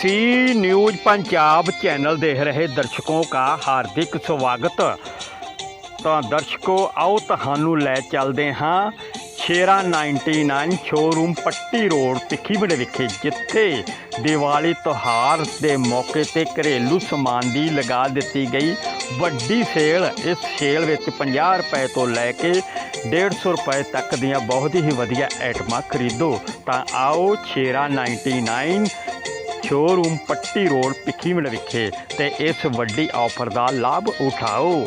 सी news Punjab channel देख रहे दर्शकों का हार्दिक ਸਵਾਗਤ ਤਾਂ ਦਰਸ਼ਕੋ ਆਓ ਤੁਹਾਨੂੰ ਲੈ ਚੱਲਦੇ ਹਾਂ ਸ਼ੇਰਾ 99 ਸ਼ੋਰੂਮ ਪੱਟੀ ਰੋਡ ਭਿੱਖੀਵਿੰਡ ਵਿਖੇ ਜਿੱਥੇ ਦੀਵਾਲੀ ਤਿਉਹਾਰ ਦੇ ਮੌਕੇ ਤੇ ਘਰੇਲੂ ਸਮਾਨ ਦੀ ਲਗਾ ਦਿੱਤੀ ਗਈ ਵੱਡੀ ਸੇਲ ਇਸ ਸੇਲ ਵਿੱਚ 50 ਰੁਪਏ ਤੋਂ ਲੈ ਕੇ 150 ਰੁਪਏ ਤੱਕ ਦੀਆਂ ਬਹੁਤ ਹੀ ਵਧੀਆ ਆਈਟਮਾਂ ਖਰੀਦੋ ਤਾਂ ਆਓ ਸ਼ੇਰਾ 99 ਸ਼ੋਰੂਮ ਪੱਟੀ ਰੋਡ ਭਿੱਖੀਵਿੰਡ ਵਿਖੇ ਤੇ ਇਸ ਵੱਡੀ ਆਫਰ ਦਾ ਲਾਭ ਉਠਾਓ।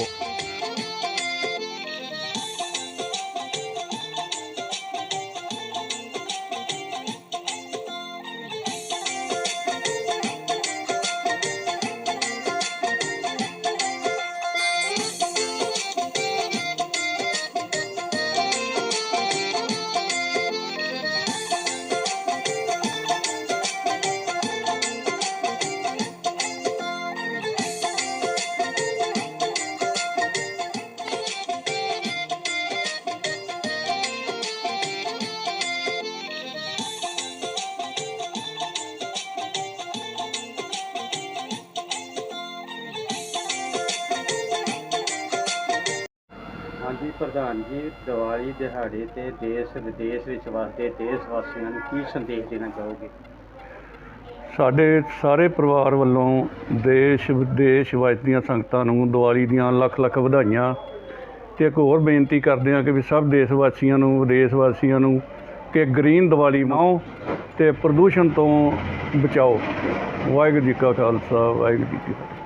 ਹਾਂਜੀ, ਪ੍ਰਧਾਨ ਜੀ, ਦੀਵਾਲੀ, ਦਿਹਾੜੇ ਤੇ ਦੇਸ਼, ਵਿਦੇਸ਼ ਵਿੱਚ ਵਸਦੇ ਦੇਸ਼ ਵਾਸੀਆਂ ਨੂੰ ਕੀ ਸੰਦੇਸ਼ ਦੇਣਾ ਚਾਹੋਗੇ? ਸਾਡੇ ਸਾਰੇ ਪਰਿਵਾਰ ਵੱਲੋਂ ਦੇਸ਼, ਵਿਦੇਸ਼ ਵਸਦੀਆਂ ਸੰਗਤਾਂ ਨੂੰ ਦੀਵਾਲੀ ਦੀਆਂ ਲੱਖ ਲੱਖ ਵਧਾਈਆਂ ਤੇ ਇੱਕ ਹੋਰ ਬੇਨਤੀ ਕਰਦੇ ਹਾਂ ਕਿ ਵੀ ਸਭ ਦੇਸ਼ ਵਾਸੀਆਂ ਨੂੰ, ਵਿਦੇਸ਼ ਵਾਸੀਆਂ ਨੂੰ ਕਿ ਗ੍ਰੀਨ ਦੀਵਾਲੀ ਮਨਾਓ ਤੇ ਪ੍ਰਦੂਸ਼ਣ ਤੋਂ ਬਚਾਓ। ਵਾਹਿਗੁਰੂ ਜੀ ਕਾ ਖਾਲਸਾ, ਵਾਹਿਗੁਰੂ ਜੀ ਕੀ ਫਤਿਹ।